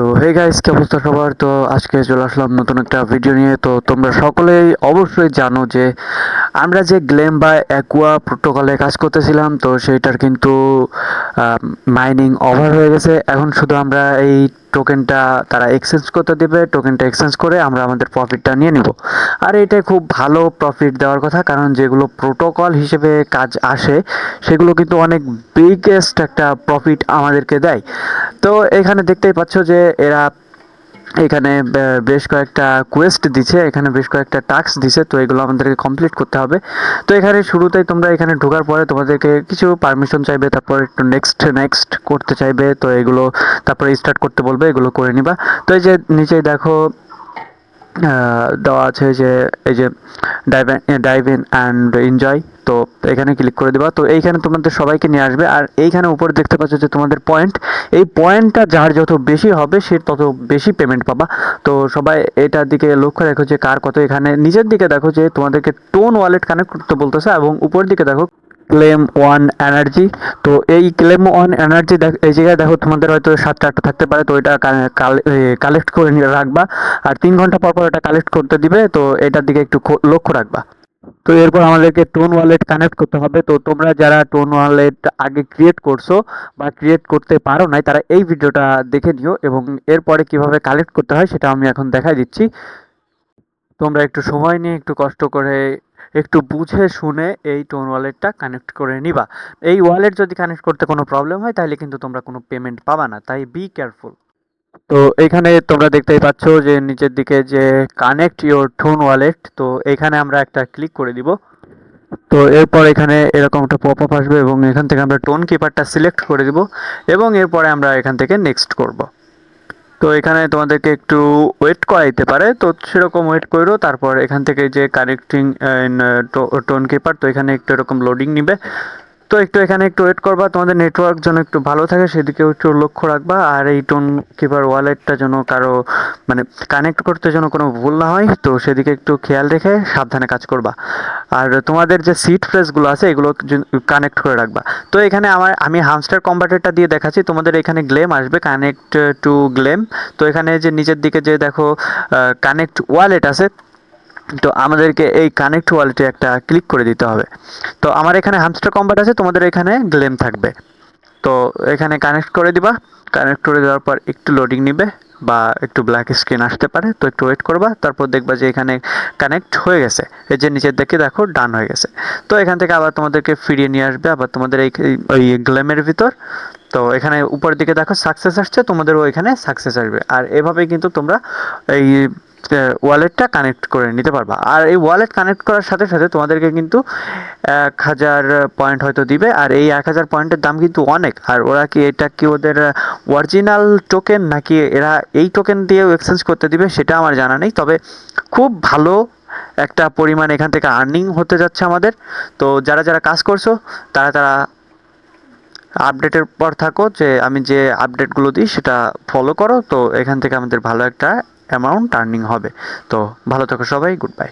তো hey guys কি অবস্থা সবার? তো আজকে চলে আসলাম নতুন একটা ভিডিও নিয়ে। তো তোমরা সকলেই অবশ্যই জানো যে আমরা যে গ্লেম বা অ্যাকুয়া প্রোটোকলে কাজ করতেছিলাম, তো সেইটার কিন্তু মাইনিং ওভার হয়ে গেছে। এখন শুধু আমরা এই টোকেনটা তারা এক্সচেঞ্জ করতে দেবে টোকেনটা এক্সচেঞ্জ করে আমরা আমাদের প্রফিটটা নিয়ে নিব। আর এটা খুব ভালো প্রফিট দেওয়ার কথা, কারণ যেগুলো প্রোটোকল হিসেবে কাজ আসে, সেগুলো কিন্তু অনেক বিগেস্ট একটা প্রফিট আমাদেরকে দেয়। তো এখানে দেখতেই পাচ্ছ যে এরা এখানে বেশ কয়েকটা কোয়েস্ট দিছে, এখানে বেশ কয়েকটা টাস্ক দিছে, তো এগুলো আমাদেরকে কমপ্লিট করতে হবে। তো এখানে শুরুতেই তোমরা এখানে ঢোকার পরে তোমাদেরকে কিছু পারমিশন চাইবে, তারপর একটু নেক্সট নেক্সট করতে চাইবে, তো এগুলো তারপরে স্টার্ট করতে বলবে, এগুলো করে নিবা। তো এই যে নিচেই দেখো দেওয়া আছে যে, এই যে dive dive in and enjoy তো এখানে ক্লিক করে দেবা। তো এইখানে তোমাদের সবাইকে নিয়ে আসবে। আর এইখানে উপরে দেখতে পাচ্ছ যে তোমাদের পয়েন্ট এই পয়েন্টটা যার যত বেশি হবে, সে তত বেশি পেমেন্ট পাবা। তো সবাই এটার দিকে লক্ষ্য রাখো যে কার কত এখানে। নিচের দিকে দেখো যে তোমাদেরকে টোন ওয়ালেট কানেক্ট করতে বলতেছে এবং উপর দিকে দেখো ক্লেম ওয়ান এনার্জি তো এই ক্লেম ওয়ান এনার্জি এই জায়গায় দেখো তোমাদের হয়তো সাতটা আটটা থাকতে পারে। তো এটা কালেক্ট করে রাখবা। আর তিন ঘণ্টা পর পর এটা কালেক্ট করতে দিবে। তো এটার দিকে একটু লক্ষ্য রাখবা। তো এরপর আমাদেরকে টোন ওয়ালেট কানেক্ট করতে হবে। তো তোমরা যারা টোন ওয়ালেট আগে ক্রিয়েট করছ বা ক্রিয়েট করতে পারো নাই, তারা এই ভিডিওটা দেখে নিও এবং এরপরে কীভাবে কালেক্ট করতে হয় সেটা আমি এখন দেখাই দিচ্ছি। তোমরা একটু সময় নিয়ে, একটু কষ্ট করে, একটু বুঝে, শুনে এই টোন ওয়ালেটটা কানেক্ট করে নিবা। এই ওয়ালেট যদি কানেক্ট করতে কোনো প্রবলেম হয়, তাহলে কিন্তু তোমরা কোনো পেমেন্ট পাবা না। তাই বি কেয়ারফুল তো এখানে তোমরা দেখতেই পাচ্ছ যে নিচের দিকে যে কানেক্ট ইওর টোন ওয়ালেট তো এখানে আমরা একটা ক্লিক করে দিব। তো এরপর এখানে এরকম একটা পপ আপ আসবে এবং এখান থেকে আমরা টোন কিপারটা সিলেক্ট করে দিব এবং এরপরে আমরা এখান থেকে নেক্সট করব। তো এখানে তোমাদেরকে একটু ওয়েট করাইতে পারে, তো সেরকম ওয়েট করো তারপর এখান থেকে যে কানেক্টিং টোন কিপার তো এখানে একটু এরকম লোডিং নিবে। তো একটু এখানে একটু ওয়েট করবা, তোমাদের নেটওয়ার্ক যেন একটু ভালো থাকে, সেদিকে একটু লক্ষ্য রাখবা, আর এই টোন কিপার ওয়ালেটটা যেন কারও মানে কানেক্ট করতে যেন কোনো ভুল না হয়, তো সেদিকে একটু খেয়াল রেখে সাবধানে কাজ করবা। আর তোমাদের যে সিট ফ্রেসগুলো আছে, এগুলো কানেক্ট করে রাখবা। তো এখানে আমার, আমি হামস্টার কম্বাটারটা দিয়ে দেখাচ্ছি, তোমাদের এখানে গ্লেম আসবে কানেক্ট টু গ্লেম তো এখানে যে নিচের দিকে যে দেখো কানেক্ট ওয়ালেট আছে তো আমাদেরকে এই কানেক্ট ওয়ালেটে একটা ক্লিক করে দিতে হবে। তো আমার এখানে হামস্টার কম্বাট আছে, তোমাদের এখানে গ্লেম থাকবে। তো এখানে কানেক্ট করে দিবা। কানেক্ট করে দেওয়ার পর একটু লোডিং নিবে বা একটু ব্ল্যাক স্ক্রিন আসতে পারে। তো একটু ওয়েট করবা, তারপর দেখবা যে এখানে কানেক্ট হয়ে গেছে। এই যে নিচের দিকে দেখো ডান হয়ে গেছে। তো এখান থেকে আবার তোমাদেরকে ফিরিয়ে নিয়ে আসবে। আবার তোমাদের এই ওই গ্লেমের ভিতর। তো এখানে উপরের দিকে দেখো সাকসেস আসছে, তোমাদেরও এখানে সাকসেস আসবে। আর এভাবেই কিন্তু তোমরা এই ওয়ালেটটা কানেক্ট করে নিতে পারবা। আর এই ওয়ালেট কানেক্ট করার সাথে সাথে তোমাদেরকে কিন্তু এক হাজার পয়েন্ট হয়তো দিবে। আর এই এক হাজার পয়েন্টের দাম কিন্তু অনেক। আর ওরা কি এটা কি ওদের অরিজিনাল টোকেন নাকি এরা এই টোকেন দিয়েও এক্সচেঞ্জ করতে দিবে, সেটা আমার জানা নেই। তবে খুব ভালো একটা পরিমাণ এখান থেকে আর্নিং হতে যাচ্ছে আমাদের। তো যারা যারা কাজ করছ, তারা তারা আপডেটের পর থাকো যে আমি যে আপডেটগুলো দিই সেটা ফলো করো। তো এখান থেকে আমাদের ভালো একটা অ্যামাউন্ট টার্নিং হবে। তো ভালো থাকো সবাই গুড বাই